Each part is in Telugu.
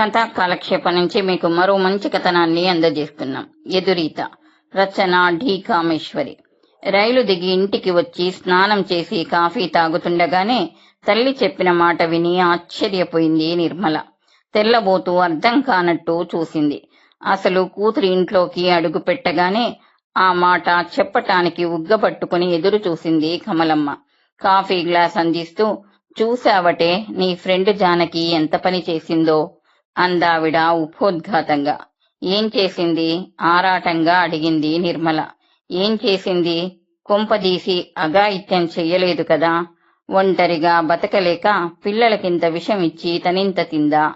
కథ కాలక్షేపం నుంచి మీకు మరో మంచి కథనాన్ని అందజేస్తున్నాం. ఎదురీత రచన ఢీ కామేశ్వరి. రైలు దిగి ఇంటికి వచ్చి స్నానం చేసి కాఫీ తాగుతుండగానే తల్లి చెప్పిన మాట విని ఆశ్చర్యపోయింది నిర్మల. తెల్లబోతూ అర్థం కానట్టు చూసింది. అసలు కూతురి ఇంట్లోకి అడుగు పెట్టగానే ఆ మాట చెప్పటానికి ఉగ్గబట్టుకుని ఎదురు చూసింది కమలమ్మ. కాఫీ గ్లాస్ అందిస్తూ చూసావటే నీ ఫ్రెండ్ జానకి ఎంత పని చేసిందో. అందావిడ ఉపోద్ఘాతంగా. ఏం చేసింది? ఆరాటంగా అడిగింది నిర్మల. ఏం చేసింది? కొంపదీసి అఘాయిత్యం చెయ్యలేదు కదా. ఒంటరిగా బతకలేక పిల్లలకింత విషం ఇచ్చి తనింత తిందా?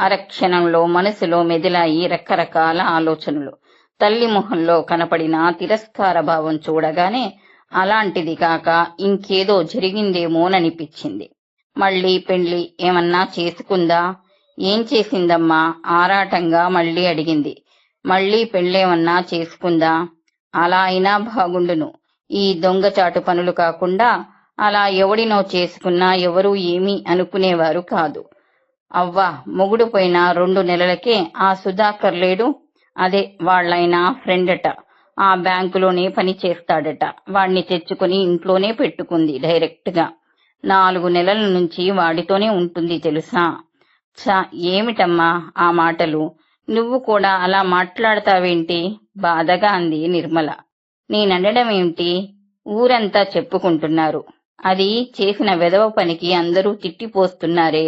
అరక్షణంలో మనసులో మెదిలాయి రకరకాల ఆలోచనలు. తల్లి మొహంలో కనపడిన తిరస్కార భావం చూడగానే అలాంటిది కాక ఇంకేదో జరిగిందేమోననిపించింది. మళ్ళీ పెళ్ళి ఏమన్నా చేసుకుందా? ఏం చేసిందమ్మా? ఆరాటంగా మళ్ళీ అడిగింది. మళ్ళీ పెళ్ళేమన్నా చేసుకుందా? అలా అయినా బాగుండును. ఈ దొంగచాటు పనులు కాకుండా అలా ఎవడినో చేసుకున్నా ఎవరూ ఏమీ అనుకునేవారు కాదు. అవ్వా మొగుడు పోయిన రెండు నెలలకే ఆ సుధాకర్ లేడు. అదే వాళ్ళైన ఫ్రెండట. ఆ బ్యాంకులోనే పని చేస్తాడట. వాణ్ణి తెచ్చుకుని ఇంట్లోనే పెట్టుకుంది డైరెక్ట్గా నాలుగు నెలల నుంచి వాడితోనే ఉంటుంది తెలుసా? చ ఏమిటమ్మా ఆ మాటలు? నువ్వు కూడా అలా మాట్లాడతావేంటి? బాధగా అంది నిర్మల. నేననడం ఏమిటి ఊరంతా చెప్పుకుంటున్నారు. అది చేసిన వెధవ పనికి అందరూ తిట్టిపోస్తున్నారే.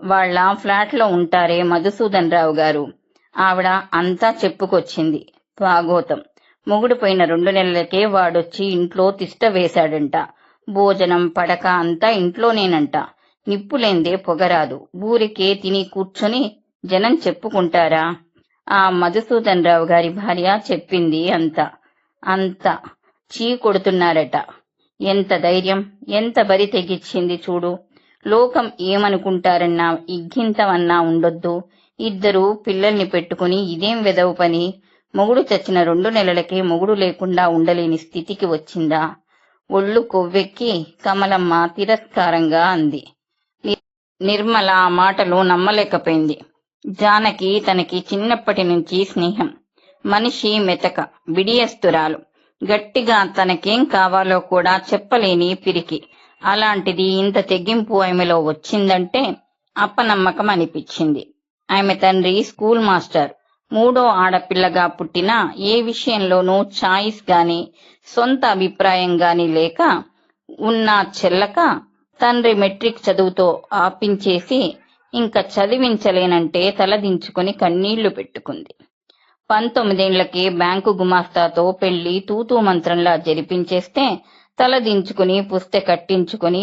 వాళ్ళ ఫ్లాట్లో ఉంటారే మధుసూదన్ రావు గారు. ఆవిడ అంతా చెప్పుకొచ్చింది. భాగోతం మొగుడు పోయిన రెండు నెలలకే వాడొచ్చి ఇంట్లో తిష్ట వేశాడంట. భోజనం పడక అంతా ఇంట్లోనేనంట. నిప్పులేందే పొగరాదు. ఊరికే తిని కూర్చొని జనం చెప్పుకుంటారా? ఆ మధుసూదన్ రావు గారి భార్య చెప్పింది అంత. అంత చీ కొడుతున్నారట. ఎంత ధైర్యం ఎంత బరి తెగిచ్చింది చూడు. లోకం ఏమనుకుంటారన్నా ఇగ్గింతవన్నా ఉండొద్దు. ఇద్దరు పిల్లల్ని పెట్టుకుని ఇదేం వెదవు పని? మొగుడు చచ్చిన రెండు నెలలకే మొగుడు లేకుండా ఉండలేని స్థితికి వచ్చిందా? ఒళ్ళు కొవ్వెక్కి కమలమ్మ తిరస్కారంగా అంది. నిర్మల ఆ మాటలు నమ్మలేకపోయింది. జానకి తనకి చిన్నప్పటి నుంచి స్నేహం. మనిషి మెతక బిడియస్తురాలు గట్టిగా తనకేం కావాలో కూడా చెప్పలేని పిరికి. అలాంటిది ఇంత తెగింపు ఆమెలో వచ్చిందంటే అప్పనమ్మకం అనిపించింది. ఆమె తండ్రి స్కూల్ మాస్టర్. మూడో ఆడపిల్లగా పుట్టిన ఏ విషయంలోనూ ఛాయిస్ గాని సొంత అభిప్రాయం గాని లేక ఉన్న చెల్లక తండ్రి మెట్రిక్ చదువుతో ఆపించేసి ఇంకా చదివించలేనంటే తలదించుకుని కన్నీళ్ళు పెట్టుకుంది. పంతొమ్మిదేండ్లకే బ్యాంకు గుమాస్తాతో పెళ్ళి తూతూ మంత్రంలా జరిపించేస్తే తలదించుకుని పుస్తె కట్టించుకుని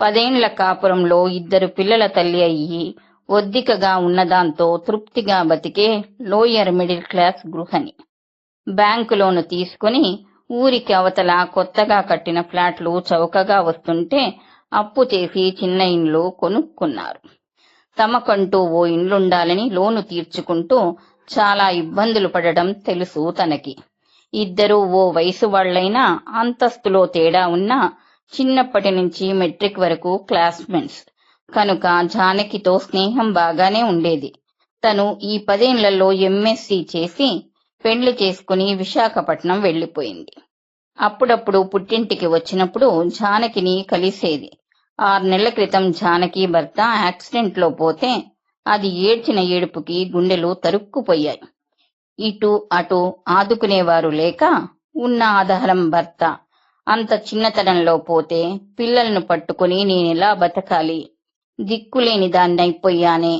పదేండ్ల కాపురంలో ఇద్దరు పిల్లల తల్లి అయ్యి ఒద్దికగా ఉన్నదాంతో తృప్తిగా బతికే లోయర్ మిడిల్ క్లాస్ గృహని బ్యాంకు లోను తీసుకుని ఊరికి అవతల కొత్తగా కట్టిన ఫ్లాట్లు చౌకగా వస్తుంటే అప్పు చేసి చిన్న ఇండ్లు కొనుక్కున్నారు. తమకంటూ ఓ ఇండ్లుండాలని లోను తీర్చుకుంటూ చాలా ఇబ్బందులు పడడం తెలుసు తనకి. ఇద్దరూ ఓ వయసు వాళ్ళైనా అంతస్తులో తేడా ఉన్నా చిన్నప్పటి నుంచి మెట్రిక్ వరకు క్లాస్మేట్స్. కనుక జానకితో స్నేహం బాగానే ఉండేది. తను ఈ పదేళ్ళలో ఎంఎస్సి చేసి పెండ్లి చేసుకుని విశాఖపట్నం వెళ్ళిపోయింది అప్పుడప్పుడు పుట్టింటికి వచ్చినప్పుడు జానకిని కలిసేది. ఆరు నెలల క్రితం జానకి భర్త యాక్సిడెంట్లో పోతే అది ఏడ్చిన ఏడుపుకి గుండెలు తరుక్కుపోయాయి. ఇటు అటు ఆదుకునేవారు లేక ఉన్న ఆధారం భర్త. అంత చిన్నతనంలో పోతే పిల్లలను పట్టుకుని నేనెలా బతకాలి? దిక్కులేని దాన్నైపోయానే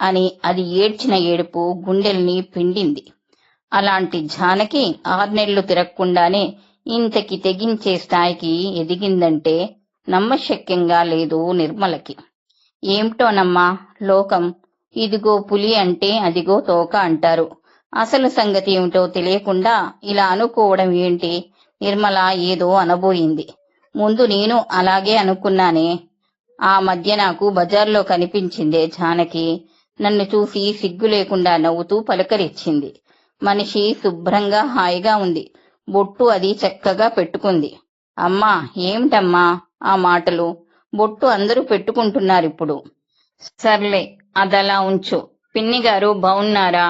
అని అది ఏడ్చిన ఏడుపు గుండెల్ని పిండింది. అలాంటి జానకి ఆర్నెళ్ళు తిరగకుండానే ఇంతకి తెగించే స్థాయికి ఎదిగిందంటే నమ్మశక్యంగా లేదు నిర్మలకి. ఏమిటోనమ్మా లోకం? ఇదిగో పులి అంటే అదిగో తోక అంటారు. అసలు సంగతి ఏమిటో తెలియకుండా ఇలా అనుకోవడం ఏంటి? నిర్మల ఏదో అనబోయింది. ముందు నేను అలాగే అనుకున్నానే. ఆ మధ్య నాకు బజార్లో కనిపించిందే జానకి. నన్ను చూసి సిగ్గు లేకుండా నవ్వుతూ పలకరించింది మనిషి శుభ్రంగా హాయిగా ఉంది. బొట్టు అది చక్కగా పెట్టుకుంది. అమ్మా ఏమిటమ్మా? ఆ మాటలు బొట్టు అందరూ పెట్టుకుంటున్నారు ఇప్పుడు. సర్లే అదలా ఉంచు. పిన్ని గారు బాగున్నారా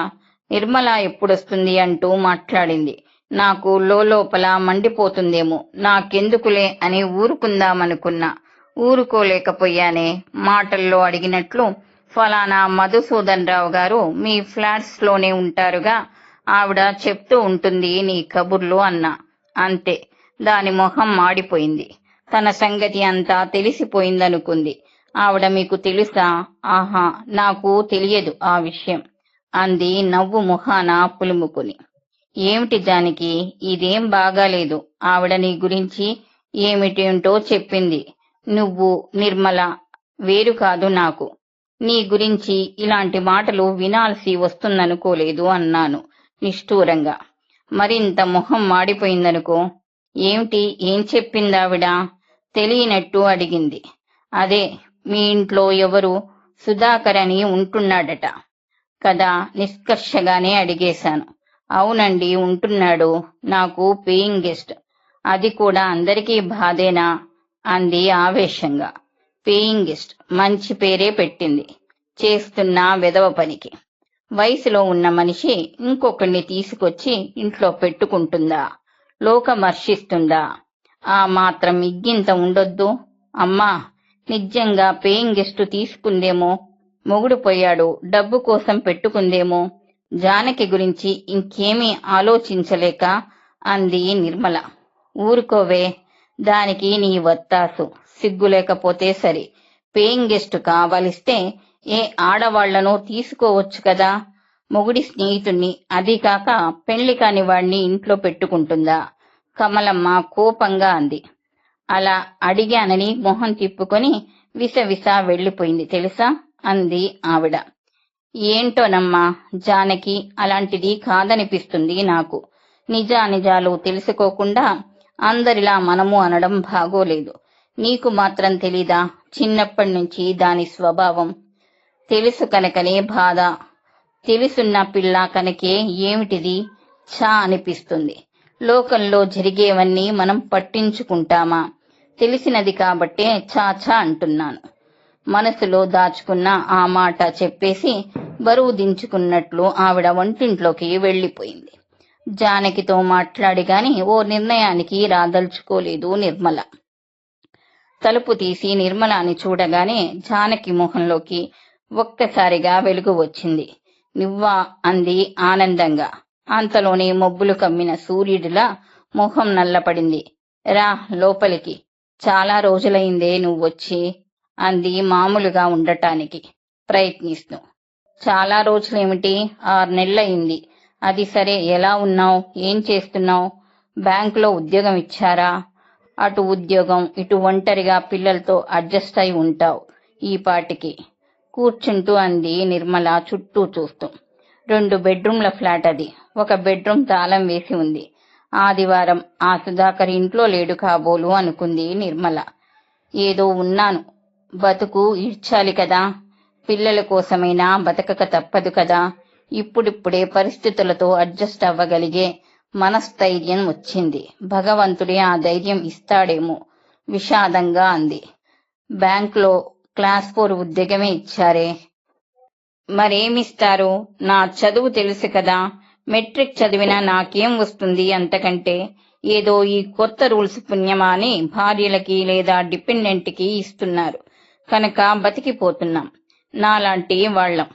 నిర్మల ఎప్పుడొస్తుంది అంటూ మాట్లాడింది. నాకు లోపల మండిపోతుందేమో. నాకెందుకులే అని ఊరుకుందామనుకున్నా. ఊరుకోలేకపోయానే మాటల్లో అడిగినట్లు ఫలానా మధుసూదన్ రావు గారు మీ ఫ్లాట్స్లోనే ఉంటారుగా ఆవిడ చెప్తూ ఉంటుంది నీ కబుర్లు అన్నా. అంతే దాని మొహం మాడిపోయింది. తన సంగతి అంతా తెలిసిపోయిందనుకుంది. ఆవిడ మీకు తెలుసా? ఆహా నాకు తెలియదు ఆ విషయం అంది నవ్వు ముఖాన పులుముకుని. ఏమిటి జానికి ఇదేం బాగాలేదు? ఆవిడ నీ గురించి ఏమిటేంటో చెప్పింది. నువ్వు నిర్మల వేరు కాదు నాకు. నీ గురించి ఇలాంటి మాటలు వినాల్సి వస్తుందనుకోలేదు అన్నాను నిష్ఠూరంగా. మరింత మొహం మాడిపోయిందనుకో. ఏమిటి? ఏం చెప్పిందావిడ? తెలియనట్టు అడిగింది. అదే మీ ఇంట్లో ఎవరు సుధాకర్ అని ఉంటున్నాడట. కదా నిష్కర్షగానే అడిగేశాను. అవునండి ఉంటున్నాడు. నాకు పేయింగ్ గెస్ట్. అది కూడా అందరికీ బాధేనా? అంది ఆవేశంగా. పేయింగ్ గెస్ట్ మంచి పేరే పెట్టింది. చేస్తున్న విధవ పనికి. వయసులో ఉన్న మనిషి ఇంకొకరిని తీసుకొచ్చి ఇంట్లో పెట్టుకుంటుందా? లోకమర్షిస్తుందా ఆ మాత్రం ఇగ్గింత ఉండొద్దు. అమ్మా నిజంగా పేయింగ్ గెస్ట్ తీసుకుందేమో. మొగుడు పోయాడు డబ్బు కోసం పెట్టుకుందేమో. జానకి గురించి ఇంకేమీ ఆలోచించలేక అంది నిర్మల. ఊరుకోవే దానికి నీ వత్తాసు. సిగ్గు లేకపోతే సరి. పేయింగ్ గెస్ట్ కావలిస్తే ఏ ఆడవాళ్ళను తీసుకోవచ్చు కదా? మొగుడి స్నేహితుణ్ణి అది కాక పెళ్ళి కాని వాణ్ణి ఇంట్లో పెట్టుకుంటుందా? కమలమ్మ కోపంగా అంది. అలా అడిగానని మొహం తిప్పుకొని విసవిస వెళ్ళిపోయింది తెలుసా? అంది ఆవిడ. ఏంటోనమ్మా జానకి అలాంటిది కాదనిపిస్తుంది నాకు. నిజానిజాలు తెలుసుకోకుండా అందరిలా మనము అనడం బాగోలేదు. నీకు మాత్రం తెలీదా? చిన్నప్పటి నుంచి దాని స్వభావం. తెలుసు కనుకనే బాధ. తెలుసున్న పిల్ల కనుకే ఏమిటిది? ఛా అనిపిస్తుంది. లోకంలో జరిగేవన్నీ మనం పట్టించుకుంటామా? తెలిసినది కాబట్టే ఛా అంటున్నాను. మనసులో దాచుకున్న ఆ మాట చెప్పేసి బరువు దించుకున్నట్లు ఆవిడ వంటింట్లోకి వెళ్ళిపోయింది జానకితో మాట్లాడి గాని ఓ నిర్ణయానికి రాదలుచుకోలేదు నిర్మల. తలుపు తీసి నిర్మలాని చూడగానే జానకి మొహంలోకి ఒక్కసారిగా వెలుగు వచ్చింది. నువ్వా? అంది ఆనందంగా. అంతలోనే మబ్బులు కమ్మిన సూర్యుడిలా మొహం నల్లపడింది. రా లోపలికి. చాలా రోజులైందే నువ్వొచ్చి అంది మామూలుగా ఉండటానికి ప్రయత్నిస్తూ. చాలా రోజులేమిటి? ఆరు నెలలయింది అది సరే ఎలా ఉన్నావు? ఏం చేస్తున్నావు? బ్యాంకులో ఉద్యోగం ఇచ్చారా? అటు ఉద్యోగం ఇటు ఒంటరిగా పిల్లలతో అడ్జస్ట్ అయి ఉంటావు ఈ పాటికి. కూర్చుంటూ అంది నిర్మల చుట్టూ చూస్తూ. రెండు బెడ్రూమ్ల ఫ్లాట్ అది. ఒక బెడ్రూమ్ తాళం వేసి ఉంది. ఆదివారం ఆ సుధాకర్ ఇంట్లో లేడు కాబోలు అనుకుంది నిర్మల. ఏదో ఉన్నాను. బతుకు ఇచ్చాలి కదా. పిల్లల కోసమైనా బతకక తప్పదు కదా. ఇప్పుడిప్పుడే పరిస్థితులతో అడ్జస్ట్ అవ్వగలిగే మనస్థైర్యం వచ్చింది. భగవంతుడే ఆ ధైర్యం ఇస్తాడేమో విషాదంగా అంది. బ్యాంకులో క్లాస్ ఫోర్ ఉద్యోగమే ఇచ్చారే. మరేమిస్తారు? నా చదువు తెలుసు కదా. మెట్రిక్ చదివినా నాకేం వస్తుంది అంతకంటే ఏదో ఈ కొత్త రూల్స్ పుణ్యమా అని భార్యలకి లేదా డిపెండెంట్కి ఇస్తున్నారు. కనుక బతికిపోతున్నాం. నాలాంటి వాళ్ళం.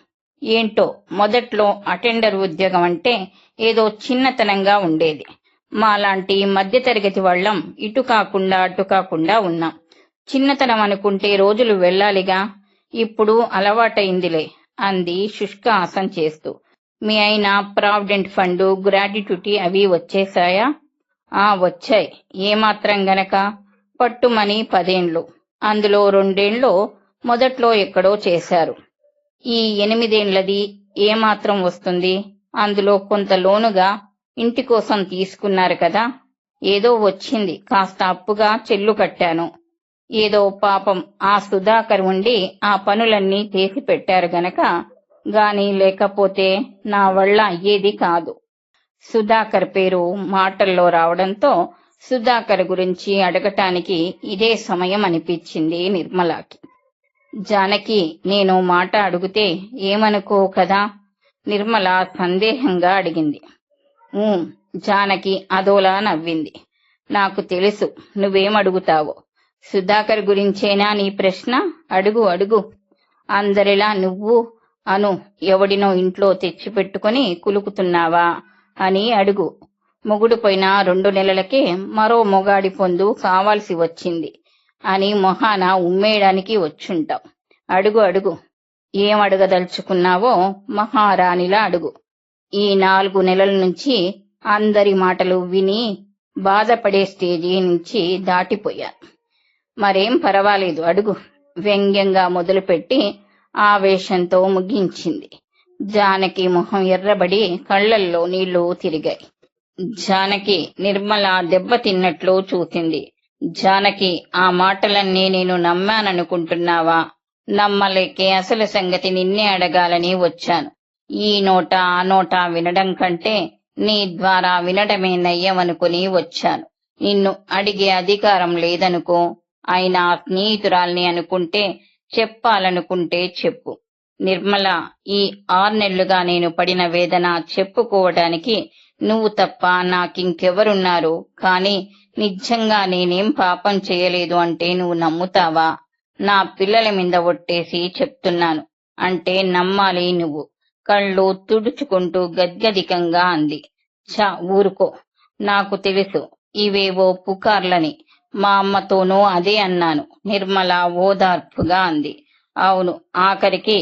ఏంటో మొదట్లో అటెండర్ ఉద్యోగం అంటే ఏదో చిన్నతనంగా ఉండేది. మాలాంటి మధ్యతరగతి వాళ్ళం ఇటు కాకుండా అటు కాకుండా ఉన్నాం. చిన్నతనం అనుకుంటే రోజులు వెళ్ళాలిగా. ఇప్పుడు అలవాటైందిలే అంది శుష్కాసం చేస్తూ. మీ అయిన ప్రావిడెంట్ ఫండ్ గ్రాట్యుటీ అవి వచ్చేసాయా ఆ వచ్చాయి. ఏమాత్రం గనక? పట్టుమని పదేండ్లు. అందులో రెండేండ్లు మొదట్లో ఎక్కడో చేశారు. ఈ ఎనిమిదేండ్లది ఏమాత్రం వస్తుంది? అందులో కొంత లోనుగా ఇంటి కోసం తీసుకున్నారు కదా? ఏదో వచ్చింది. కాస్త అప్పుగా చెల్లు కట్టాను. ఏదో పాపం ఆ సుధాకర్ ఉండి ఆ పనులన్నీ చేసి పెట్టారు గనక గాని లేకపోతే నా వల్ల అయ్యేది కాదు. సుధాకర్ పేరు మాటల్లో రావడంతో సుధాకర్ గురించి అడగటానికి ఇదే సమయం అనిపించింది నిర్మలాకి. జానకి నేను మాట అడిగితే ఏమనుకో కదా? నిర్మల సందేహంగా అడిగింది. జానకి అదోలా నవ్వింది. నాకు తెలుసు నువ్వేమడుగుతావో. సుధాకర్ గురించేనా నీ ప్రశ్న? అడుగు అడుగు. అందరిలా నువ్వు అను ఎవడినో ఇంట్లో తెచ్చిపెట్టుకుని కులుకుతున్నావా అని అడుగు. మొగుడు పోయిన రెండు నెలలకే మరో మొగాడి పొందు కావాల్సి వచ్చింది అని మొహాన ఉమ్మేయడానికి వచ్చుంటావు అడుగు అడుగు. ఏం అడగదలుచుకున్నావో మహారాణిలా అడుగు. ఈ నాలుగు నెలల నుంచి అందరి మాటలు విని బాధపడే స్టేజీ నుంచి దాటిపోయా. మరేం పర్వాలేదు అడుగు. వ్యంగ్యంగా మొదలుపెట్టి ఆవేశంతో ముగించింది. జానకి మొహం ఎర్రబడి కళ్ళల్లో నీళ్ళు తిరిగాయి. జానకి నిర్మల దెబ్బతిన్నట్లు చూసింది. జానకి ఆ మాటలన్నీ నేను నమ్మాననుకుంటున్నావా? నమ్మలేకే అసలు సంగతి నిన్నే అడగాలని వచ్చాను. ఈ నోట ఆ నోట వినడం కంటే నీ ద్వారా వినడమే నయ్యమనుకుని వచ్చాను. నిన్ను అడిగే అధికారం లేదనుకో అయినా స్నేహితురాల్ని అనుకుంటే చెప్పాలనుకుంటే చెప్పు. నిర్మల ఈ ఆరు నెలలుగా నేను పడిన వేదన చెప్పుకోవడానికి నువ్వు తప్ప నాకింకెవరున్నారు? కానీ నిజంగా నేనేం పాపం చేయలేదు అంటే నువ్వు నమ్ముతావా? నా పిల్లల మీద ఒట్టేసి చెప్తున్నాను. అంటే నమ్మాలి నువ్వు. కళ్ళు తుడుచుకుంటూ గద్గదికంగా అంది. చ ఊరుకో. నాకు తెలుసు ఇవేవో పుకార్లని. మా అమ్మతోనూ అదే అన్నాను. నిర్మల ఓదార్పుగా అంది. అవును ఆఖరికి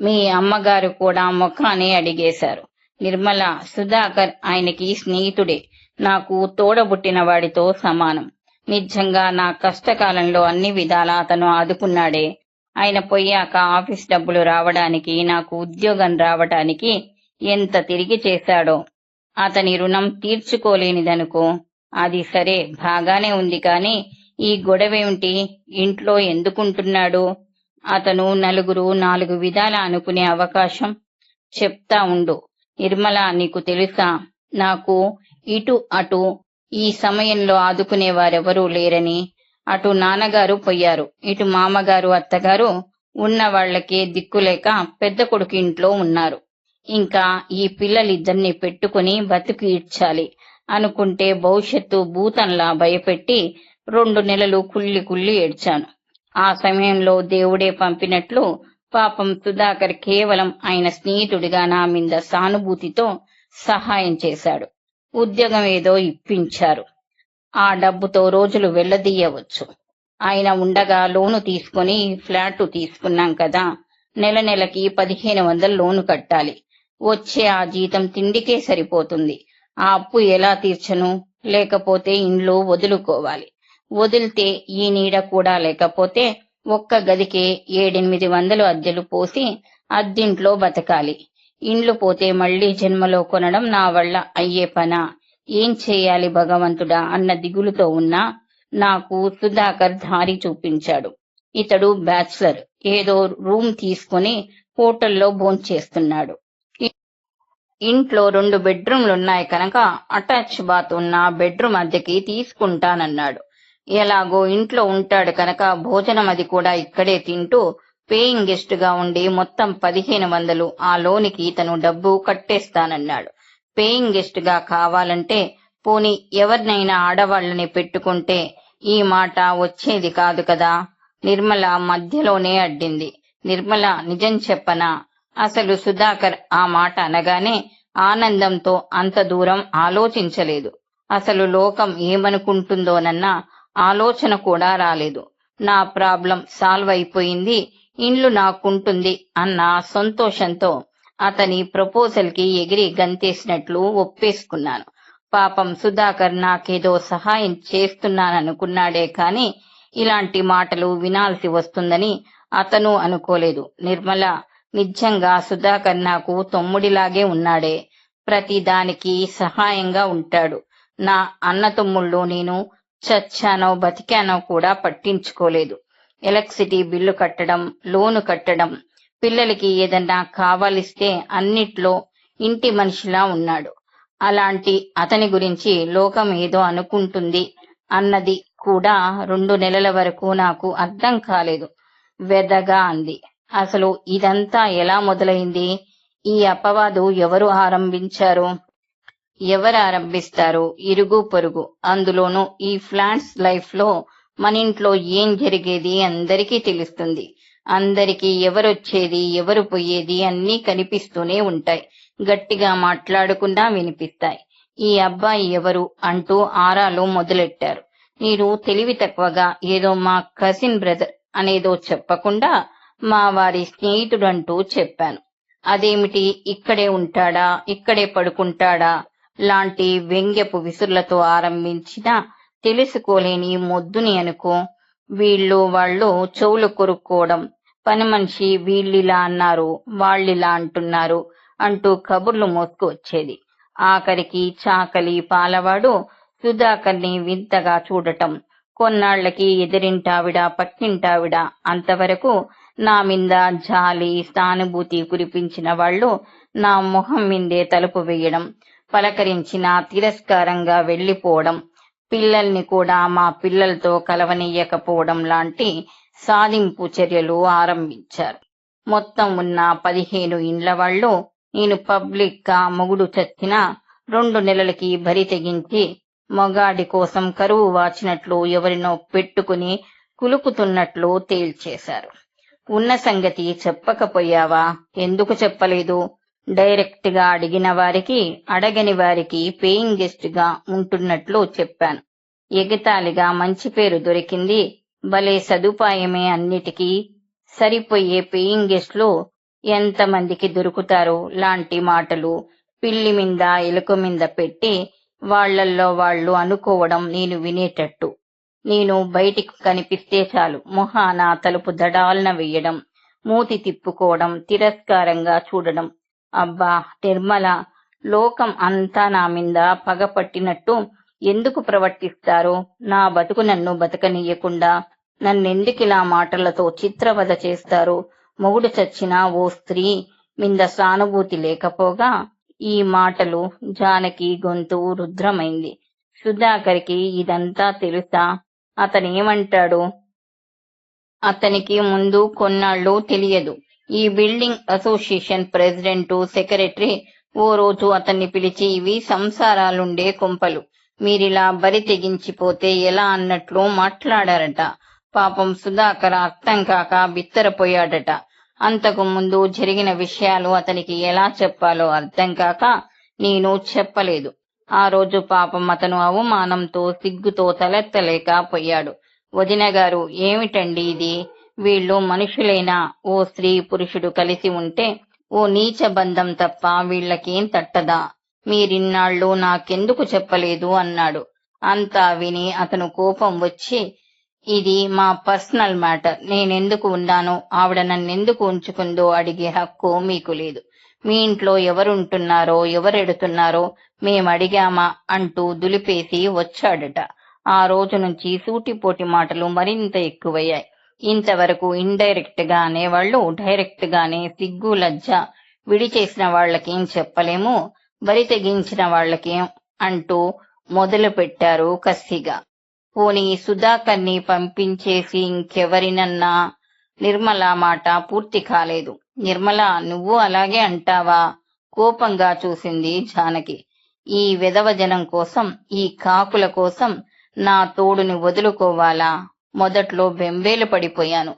మీ అమ్మగారు కూడా ముఖాన్ని అడిగేశారు. నిర్మల సుధాకర్ ఆయనకి స్నేహితుడే. నాకు తోడబుట్టిన వాడితో సమానం. నిజంగా నా కష్టకాలంలో అన్ని విధాలా అతను ఆదుకున్నాడే. ఆయన పోయాక ఆఫీస్ డబ్బులు రావడానికి నాకు ఉద్యోగం రావడానికి ఎంత తిరిగి చేశాడో. అతని రుణం తీర్చుకోలేనిదనుకో అది సరే బాగానే ఉంది కాని ఈ గొడవేమిటి? ఇంట్లో ఎందుకుంటున్నాడు? అతను నలుగురు నాలుగు విధాల అనుకునే అవకాశం చెప్తా ఉండు. నిర్మల నీకు తెలుసా? నాకు ఇటు అటు ఈ సమయంలో ఆదుకునే వారెవరూ లేరని. అటు నాన్నగారు పోయారు. ఇటు మామగారు అత్తగారు ఉన్న వాళ్ళకే దిక్కులేక పెద్ద కొడుకు ఇంట్లో ఉన్నారు. ఇంకా ఈ పిల్లలిద్దరిని పెట్టుకుని బతుకు ఇడ్చాలి అనుకుంటే భవిష్యత్తు భూతంలా భయపెట్టి రెండు నెలలు కుళ్ళి కుళ్ళి ఏడ్చాను. ఆ సమయంలో దేవుడే పంపినట్లు పాపం సుధాకర్ కేవలం ఆయన స్నేహితుడిగా నా మీద సానుభూతితో సహాయం చేశాడు. ఉద్యోగం ఏదో ఇప్పించారు. ఆ డబ్బుతో రోజులు వెళ్ళదీయవచ్చు ఆయన ఉండగా లోను తీసుకుని ఫ్లాట్ తీసుకున్నాం కదా నెల నెలకి పదిహేను వందలు లోను కట్టాలి. వచ్చే ఆ జీతం తిండికే సరిపోతుంది. ఆ అప్పు ఎలా తీర్చను? లేకపోతే ఇండ్లు వదులుకోవాలి. వదిలితే ఈ నీడ కూడా లేకపోతే ఒక్క గదికే ఏడెనిమిది వందలు అద్దెలు పోసి అద్దింట్లో బతకాలి. ఇండ్లు పోతే మళ్ళీ జన్మలో కొనడం నా వల్ల అయ్యే పనా? ఏం చేయాలి భగవంతుడా అన్న దిగులుతో ఉన్నా నాకు సుధాకర్ దారి చూపించాడు. ఇతడు బ్యాచ్లర్. ఏదో రూమ్ తీసుకుని హోటల్లో భోంచేస్తున్నాడు. ఇంట్లో రెండు బెడ్రూమ్లున్నాయి కనుక అటాచ్ బాత్ ఉన్న బెడ్రూమ్ అద్దెకి తీసుకుంటానన్నాడు. ఎలాగో ఇంట్లో ఉంటాడు కనుక భోజనం అది కూడా ఇక్కడే తింటూ పేయింగ్ గెస్ట్గా ఉండి మొత్తం పదిహేను వందలు ఆ లోనికి తను డబ్బు కట్టేస్తానన్నాడు. పేయింగ్ గెస్ట్గా కావాలంటే పోని ఎవరినైనా ఆడవాళ్ళని పెట్టుకుంటే ఈ మాట వచ్చేది కాదు కదా? నిర్మల మధ్యలోనే అడ్డింది. నిర్మల నిజం చెప్పనా? అసలు సుధాకర్ ఆ మాట అనగానే ఆనందంతో అంత దూరం ఆలోచించలేదు. అసలు లోకం ఏమనుకుంటుందోనన్న ఆలోచన కూడా రాలేదు. నా ప్రాబ్లం సాల్వ్ అయిపోయింది ఇండ్లు నాకుంటుంది అన్న సంతోషంతో అతని ప్రపోజల్కి ఎగిరి గంతేసినట్లు ఒప్పేసుకున్నాను. పాపం సుధాకర్ నాకేదో సహాయం చేస్తున్నాననుకున్నాడే కాని ఇలాంటి మాటలు వినాల్సి వస్తుందని అతను అనుకోలేదు. నిర్మల నిజంగా సుధాకర్ నాకు తమ్ముడిలాగే ఉన్నాడే. ప్రతి దానికి సహాయంగా ఉంటాడు. నా అన్న తమ్ముళ్ళు నేను చచ్చానో బతికానో కూడా పట్టించుకోలేదు. ఎలక్ట్రిసిటీ బిల్లు కట్టడం లోను కట్టడం పిల్లలకి ఏదన్నా కావాలిస్తే అన్నిట్లో ఇంటి మనిషిలా ఉన్నాడు. అలాంటి అతని గురించి లోకం ఏదో అనుకుంటుంది అన్నది కూడా రెండు నెలల వరకు నాకు అర్థం కాలేదు. వెదగా అంది. అసలు ఇదంతా ఎలా మొదలైంది? ఈ అపవాదు ఎవరు ఆరంభించారు? ఎవరు ఆరంభిస్తారు? ఇరుగు పొరుగు. అందులోనూ ఈ ఫ్లాట్స్ లైఫ్లో మన ఇంట్లో ఏం జరిగేది అందరికీ తెలుస్తుంది. అందరికీ ఎవరొచ్చేది ఎవరు పోయేది అన్నీ కనిపిస్తూనే ఉంటాయి. గట్టిగా మాట్లాడుకున్నా వినిపిస్తాయి. ఈ అబ్బాయి ఎవరు అంటూ ఆరాలు మొదలెట్టారు. మీరు తెలివి తక్కువగా ఏదో మా కజిన్ బ్రదర్ అనేదో చెప్పకుండా మా వారి స్నేహితుడంటూ చెప్పాను. అదేమిటి? ఇక్కడే ఉంటాడా? ఇక్కడే పడుకుంటాడా? లాంటి వ్యంగ్యపు విసురులతో ఆరంభించిన తెలుసుకోలేని మొద్దుని అనుకో. వీళ్ళు వాళ్ళు చెవులు కొరుక్కోవడం. పని మనిషి వీళ్ళిలా అన్నారు వాళ్ళిలా అంటున్నారు అంటూ కబుర్లు మోసుకు వచ్చేది. ఆఖరికి చాకలి పాలవాడు సుధాకర్ని వింతగా చూడటం. కొన్నాళ్ళకి ఎదిరింటావిడ? పక్కింటావిడ అంతవరకు నా మీద జాలి సానుభూతి కురిపించిన వాళ్ళు నా మొహం మీదే తలుపు వేయడం పలకరించిన తిరస్కారంగా వెళ్ళిపోవడం పిల్లల్ని కూడా మా పిల్లలతో కలవనీయకపోవడం లాంటి సాధింపు చర్యలు ఆరంభించారు. మొత్తం ఉన్న పదిహేను ఇండ్ల వాళ్ళు నేను పబ్లిక్గా మొగుడు చచ్చిన రెండు నెలలకి బరి తెగించి మొగాడి కోసం కరువు వాచినట్లు ఎవరినో పెట్టుకుని కులుకుతున్నట్లు తేల్చేశారు. ఉన్న సంగతి చెప్పకపోయావా? ఎందుకు చెప్పలేదు? డైరెక్ట్గా అడిగిన వారికి అడగని వారికి పేయింగ్ గెస్ట్గా ఉంటున్నట్లు చెప్పాను. ఎగతాళిగా మంచి పేరు దొరికింది. భలే సదుపాయమే అన్నిటికీ. సరిపోయే పేయింగ్ గెస్ట్లు ఎంతమందికి దొరుకుతారు లాంటి మాటలు పిల్లి మీద ఎలుక మీద పెట్టి వాళ్ళల్లో వాళ్ళు అనుకోవడం నేను వినేటట్టు. నేను బయటికి కనిపిస్తే చాలు. మొహాన తలుపు దడాలన వెయ్యడం మూతి తిప్పుకోవడం తిరస్కారంగా చూడడం. అబ్బా నిర్మల లోకం అంతా నా మీద పగపట్టినట్టు ఎందుకు ప్రవర్తిస్తారు? నా బతుకు నన్ను బతకనీయకుండా నన్నెందుకిలా మాటలతో చిత్రవద చేస్తారు? మొగుడు చచ్చిన ఓ స్త్రీ మింద సానుభూతి లేకపోగా ఈ మాటలు జానకి గొంతు రుద్రమైంది. సుధాకర్కి ఇదంతా తెలుసా? అతను ఏమంటాడు అతనికి ముందు కొన్నాళ్ళు తెలియదు. ఈ బిల్డింగ్ అసోసియేషన్ ప్రెసిడెంట్ సెక్రటరీ ఓ రోజు అతన్ని పిలిచి ఇవి సంసారాలుండే కొంపలు. మీరిలా బరి తెగించిపోతే ఎలా అన్నట్లు మాట్లాడారట. పాపం సుధాకర్ అర్థం కాక బిత్తరపోయాడట. అంతకు ముందు జరిగిన విషయాలు అతనికి ఎలా చెప్పాలో అర్థం కాక నేను చెప్పలేదు. ఆ రోజు పాపం అతను అవమానంతో సిగ్గుతో తలెత్తలేకపోయాడు వదిన గారు ఏమిటండి ఇది? వీళ్ళు మనుషులైనా? ఓ స్త్రీ పురుషుడు కలిసి ఉంటే ఓ నీచ బంధం తప్ప వీళ్ళకేం తట్టదా? మీరిన్నాళ్ళు నాకెందుకు చెప్పలేదు అన్నాడు. అంతా విని అతను కోపం వచ్చి ఇది మా పర్సనల్ మ్యాటర్. నేనెందుకు ఉన్నానో ఆవిడ నన్నెందుకు ఉంచుకుందో అడిగే హక్కు మీకు లేదు. మీ ఇంట్లో ఎవరుంటున్నారో ఎవరెడుతున్నారో మేమడిగామా అంటూ దులిపేసి వచ్చాడట. ఆ రోజు నుంచి సూటిపోటి మాటలు మరింత ఎక్కువయ్యాయి. ఇంతవరకు ఇండైరెక్ట్గా అనేవాళ్ళు డైరెక్ట్ గానే సిగ్గు లజ్జ విడిచేసిన వాళ్ళకేం చెప్పలేము బరి తెగించిన వాళ్ళకేం అంటూ మొదలు పెట్టారు కసిగా. పోనీ సుధాకర్ని పంపించేసి ఇంకెవరినన్నా? నిర్మల మాట పూర్తి కాలేదు. నిర్మల నువ్వు అలాగే అంటావా? కోపంగా చూసింది జానకి. ఈ విధవ జనం కోసం ఈ కాకుల కోసం నా తోడుని వదులుకోవాలా? మొదట్లో బెంబేలు పడిపోయాను.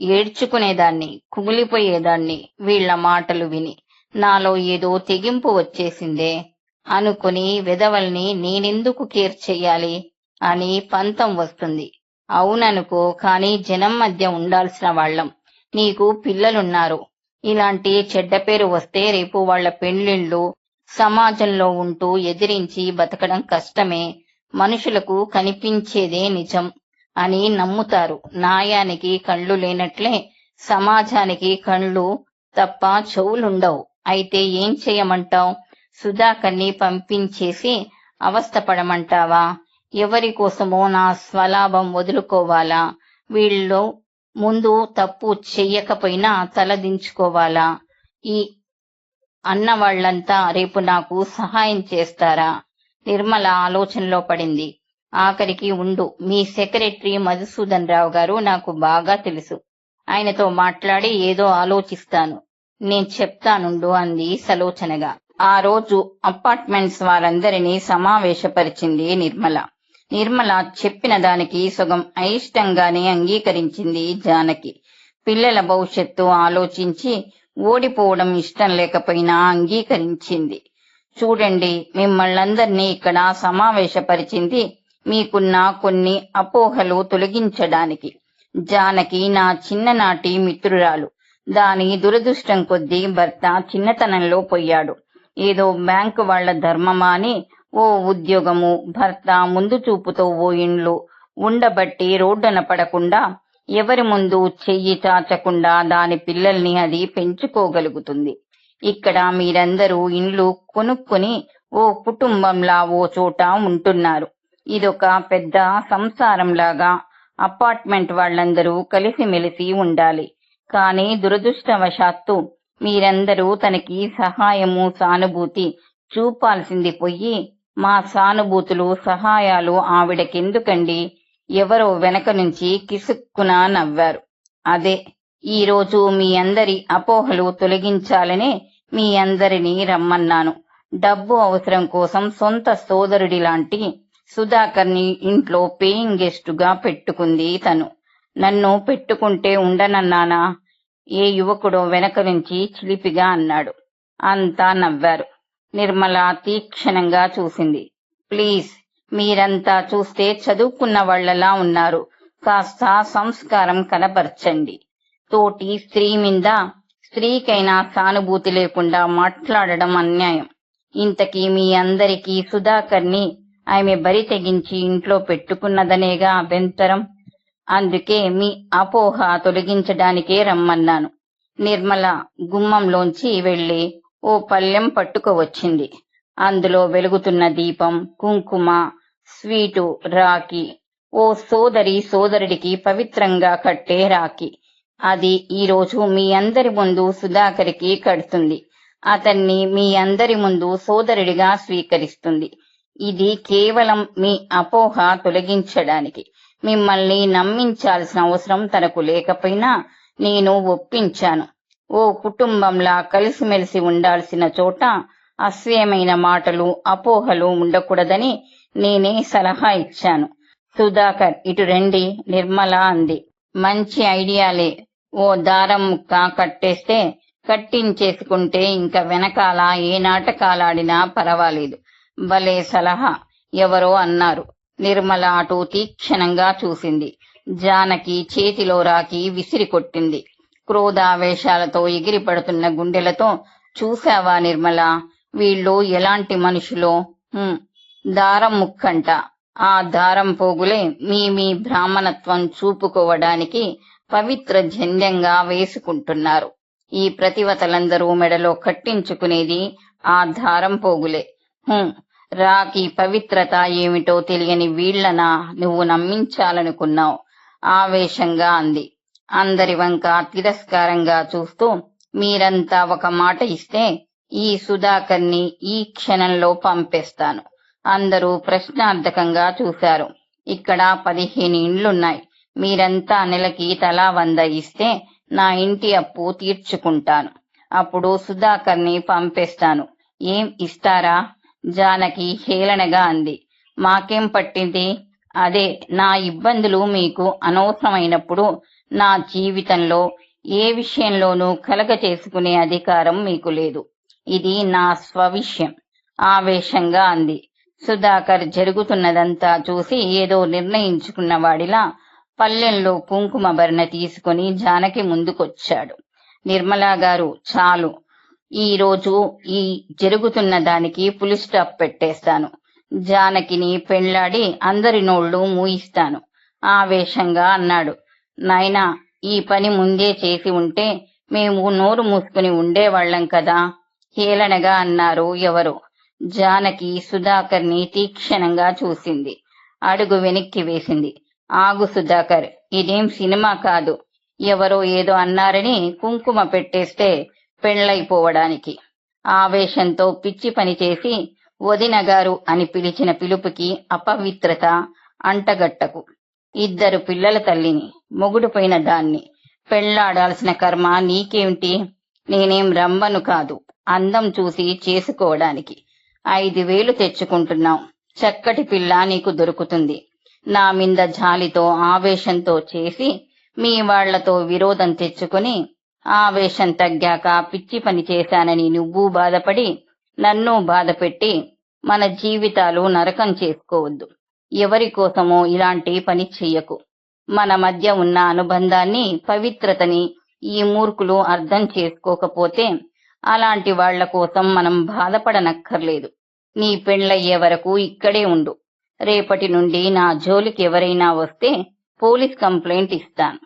ఏడ్చుకునేదాన్ని కుమిలిపోయేదాన్ని వీళ్ళ మాటలు విని. నాలో ఏదో తెగింపు వచ్చేసిందే. అనుకుని విధవల్ని నేనెందుకు కేర్ చెయ్యాలి? అని పంతం వస్తుంది. అవుననుకో కానీ జనం మధ్య ఉండాల్సిన వాళ్ళం. నీకు పిల్లలున్నారు. ఇలాంటి చెడ్డ పేరు వస్తే రేపు వాళ్ళ పెళ్ళిళ్ళు సమాజంలో ఉంటూ ఎదిరించి బతకడం కష్టమే. మనుషులకు కనిపించేదే నిజం అని నమ్ముతారు. న్యాయానికి కళ్ళు లేనట్లే సమాజానికి కళ్ళు తప్ప చెవులుండవు. అయితే ఏం చేయమంటావు? సుధాకర్ని పంపించేసి అవస్థపడమంటావా? ఎవరి కోసమో నా స్వలాభం వదులుకోవాలా? వీళ్ళు ముందు తప్పు చెయ్యకపోయినా తలదించుకోవాలా? ఈ అన్న వాళ్ళంతా రేపు నాకు సహాయం చేస్తారా? నిర్మల ఆలోచనలో పడింది. ఆఖరికి ఉండు మీ సెక్రటరీ మధుసూదన్ రావు గారు నాకు బాగా తెలుసు. ఆయనతో మాట్లాడి ఏదో ఆలోచిస్తాను. నేను చెప్తానుండు అంది సలోచనగా. ఆ రోజు అపార్ట్మెంట్స్ వారందరినీ సమావేశపరిచింది నిర్మల. నిర్మల చెప్పిన దానికి సుగం అయిష్టంగానే అంగీకరించింది జానకి. పిల్లల భవిష్యత్తు ఆలోచించి ఓడిపోవడం ఇష్టం లేకపోయినా అంగీకరించింది. చూడండి మిమ్మల్నందరినీ ఇక్కడ సమావేశపరిచింది మీకున్న కొన్ని అపోహలు తొలగించడానికి. జానకి నా చిన్ననాటి మిత్రురాలు. దాని దురదృష్టం కొద్దీ భర్త చిన్నతనంలో పోయాడు. ఏదో బ్యాంకు వాళ్ళ ధర్మమా అని ఓ ఉద్యోగము భర్త ముందు చూపుతో ఓ ఇండ్లు ఉండబట్టి రోడ్డున పడకుండా ఎవరి ముందు చెయ్యి చాచకుండా దాని పిల్లల్ని అది పెంచుకోగలుగుతుంది. ఇక్కడ మీరందరూ ఇండ్లు కొనుక్కొని ఓ కుటుంబంలా ఓ చోట ఉంటున్నారు. ఇదొక పెద్ద సంసారంలాగా అపార్ట్మెంట్ వాళ్ళందరూ కలిసిమెలిసి ఉండాలి. కానీ దురదృష్టవశాత్తు మీరందరూ తనకి సహాయము సానుభూతి చూపాల్సింది పోయి మా సానుభూతులు సహాయాలు ఆవిడకెందుకండి? ఎవరో వెనక నుంచి కిసుక్కున నవ్వారు. అదే ఈ రోజు మీ అందరి అపోహలు తొలగించాలనే మీ అందరినీ రమ్మన్నాను. డబ్బు అవసరం కోసం సొంత సోదరుడి లాంటి సుధాకర్ని ఇంట్లో పేయింగ్ గెస్టుగా పెట్టుకుంది తను. నన్ను పెట్టుకుంటే ఉండనన్నానా? ఏ యువకుడో వెనక నుంచి చిలిపిగా అన్నాడు. అంతా నవ్వారు. నిర్మల తీక్షణంగా చూసింది. ప్లీజ్ మీరంతా చూస్తే చదువుకున్న వాళ్ళలా ఉన్నారు. కాస్త సంస్కారం కలపరచండి తోటి స్త్రీ మీద స్త్రీకైనా సానుభూతి లేకుండా మాట్లాడడం అన్యాయం. ఇంతకీ మీ అందరికీ సుధాకర్ని ఆమె బరి తెగించి ఇంట్లో పెట్టుకున్నదనేగా అభ్యంతరం. అందుకే మీ అపోహ తొలగించడానికే రమ్మన్నాను. నిర్మల గుమ్మంలోంచి వెళ్ళి ఓ పళ్ళెం పట్టుకువచ్చింది. అందులో వెలుగుతున్న దీపం కుంకుమ స్వీటు రాఖీ. ఓ సోదరి సోదరుడికి పవిత్రంగా కట్టే రాఖీ. అది ఈ రోజు మీ అందరి ముందు సుధాకర్కి కడుతుంది. అతన్ని మీ అందరి ముందు సోదరుడిగా స్వీకరిస్తుంది. ఇది కేవలం మీ అపోహ తొలగించడానికి. మిమ్మల్ని నమ్మించాల్సిన అవసరం తనకు లేకపోయినా నేను ఒప్పించాను. ఓ కుటుంబంలా కలిసిమెలిసి ఉండాల్సిన చోట అస్వేమైన మాటలు అపోహలు ఉండకూడదని నేనే సలహా ఇచ్చాను. సుధాకర్ ఇటు రండి నిర్మల అంది. మంచి ఐడియాలే. ఓ దారం ముక్క కట్టేస్తే కట్టించేసుకుంటే ఇంకా వెనకాల ఏ నాటకాలాడినా పర్వాలేదు. భలే సలహా ఎవరో అన్నారు. నిర్మల అటు తీక్షణంగా చూసింది. జానకి చేతిలో రాకి విసిరి కొట్టింది. క్రోధావేశాలతో ఎగిరిపడుతున్న గుండెలతో చూశావా నిర్మల? వీళ్ళు ఎలాంటి మనుషులో? దారం ముక్కంట. ఆ దారం పోగులే మీ మీ బ్రాహ్మణత్వం చూపుకోవడానికి పవిత్ర జన్యంగా వేసుకుంటున్నారు. ఈ ప్రతివతలందరూ మెడలో కట్టించుకునేది ఆ దారం పోగులే. రాకి పవిత్రత ఏమిటో తెలియని వీళ్ళనా? నువ్వు నమ్మించాలనుకున్నావు. ఆవేశంగా అంది. అందరి వంక తిరస్కారంగా చూస్తూ మీరంతా ఒక మాట ఇస్తే ఈ సుధాకర్ని ఈ క్షణంలో పంపేస్తాను. అందరూ ప్రశ్నార్థకంగా చూశారు. ఇక్కడ పదిహేను ఇండ్లున్నాయి. మీరంతా నెలకి తలా వంద ఇస్తే నా ఇంటి అప్పు తీర్చుకుంటాను. అప్పుడు సుధాకర్ని పంపేస్తాను. ఏం ఇస్తారా? జానకి హేళనగా అంది. మాకేం పట్టింది? అదే నా ఇబ్బందులు మీకు అనవసరమైనప్పుడు నా జీవితంలో ఏ విషయంలోనూ కలగ చేసుకునే అధికారం మీకు లేదు. ఇది నా స్వవిషయం. ఆవేశంగా అంది. సుధాకర్ జరుగుతున్నదంతా చూసి ఏదో నిర్ణయించుకున్న వాడిలా పల్లెంలో కుంకుమ భరణ తీసుకుని జానకి ముందుకొచ్చాడు. నిర్మలా గారు చాలు. ఈ రోజు ఈ జరుగుతున్న దానికి పులి స్టాప్ పెట్టేస్తాను. జానకిని పెళ్ళాడి అందరి నోళ్ళు మూయిస్తాను. ఆవేశంగా అన్నాడు. నాయనా ఈ పని ముందే చేసి ఉంటే మేము నోరు మూసుకుని ఉండేవాళ్ళం కదా? హేళనగా అన్నారు ఎవరు. జానకి సుధాకర్ని తీక్షణంగా చూసింది. అడుగు వెనక్కి వేసింది. ఆగు సుధాకర్ ఇదేం సినిమా కాదు. ఎవరో ఏదో అన్నారని కుంకుమ పెట్టేస్తే పెళ్ళైపోవడానికి ఆవేశంతో పిచ్చి పని చేసి వదినగారు అని పిలిచిన పిలుపుకి అపవిత్రత అంటగట్టకు. ఇద్దరు పిల్లల తల్లిని మొగుడుపోయిన దాన్ని. పెళ్ళాడాల్సిన కర్మ నీకేమిటి? నేనేం రమ్మను కాదు. అందం చూసి చేసుకోవడానికి. ఐదు వేలు తెచ్చుకుంటున్నావు చక్కటి పిల్ల నీకు దొరుకుతుంది. నా మీద జాలితో ఆవేశంతో చేసి మీ వాళ్ళతో విరోధం తెచ్చుకుని ఆవేశం తగ్గాక పిచ్చి పని చేశానని నువ్వు బాధపడి నన్ను బాధపెట్టి మన జీవితాలు నరకం చేసుకోవద్దు. ఎవరి కోసమో ఇలాంటి పని చెయ్యకు. మన మధ్య ఉన్న అనుబంధాన్ని పవిత్రతని ఈ మూర్ఖులు అర్థం చేసుకోకపోతే అలాంటి వాళ్ళ కోసం మనం బాధపడనక్కర్లేదు. నీ పెండ్లయ్యే వరకు ఇక్కడే ఉండు. రేపటి నుండి నా జోలికి ఎవరైనా వస్తే పోలీస్ కంప్లైంట్ ఇస్తాను.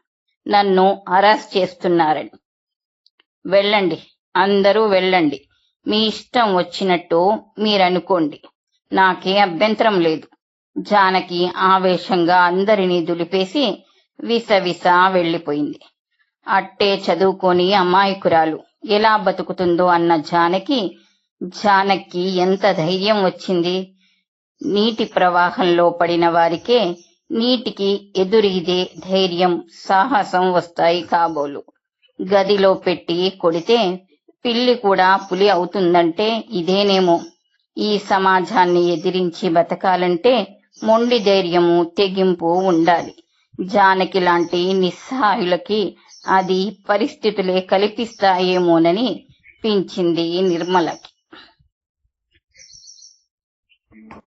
నన్ను అరెస్ట్ చేస్తున్నారని. వెళ్ళండి. అందరూ వెళ్ళండి. మీ ఇష్టం వచ్చినట్టు మీరనుకోండి. నాకే అభ్యంతరం లేదు. జానకి ఆవేశంగా అందరినీ దులిపేసి విసవిస వెళ్ళిపోయింది అట్టే చదువుకొని అమాయకురాలు ఎలా బతుకుతుందో అన్న జానకి జానకి ఎంత ధైర్యం వచ్చింది. నీటి ప్రవాహంలో పడిన వారికే నీటికి ఎదురీదే ధైర్యం సాహసం వస్తాయి కాబోలు. గదిలో పెట్టి కొడితే పిల్లి కూడా పులి అవుతుందంటే ఇదేనేమో. ఈ సమాజాన్ని ఎదిరించి బతకాలంటే మొండి ధైర్యము తెగింపు ఉండాలి. జానకి లాంటి నిస్సహాయులకి అది పరిస్థితులే కల్పిస్తాయేమోనని పించింది నిర్మలకి.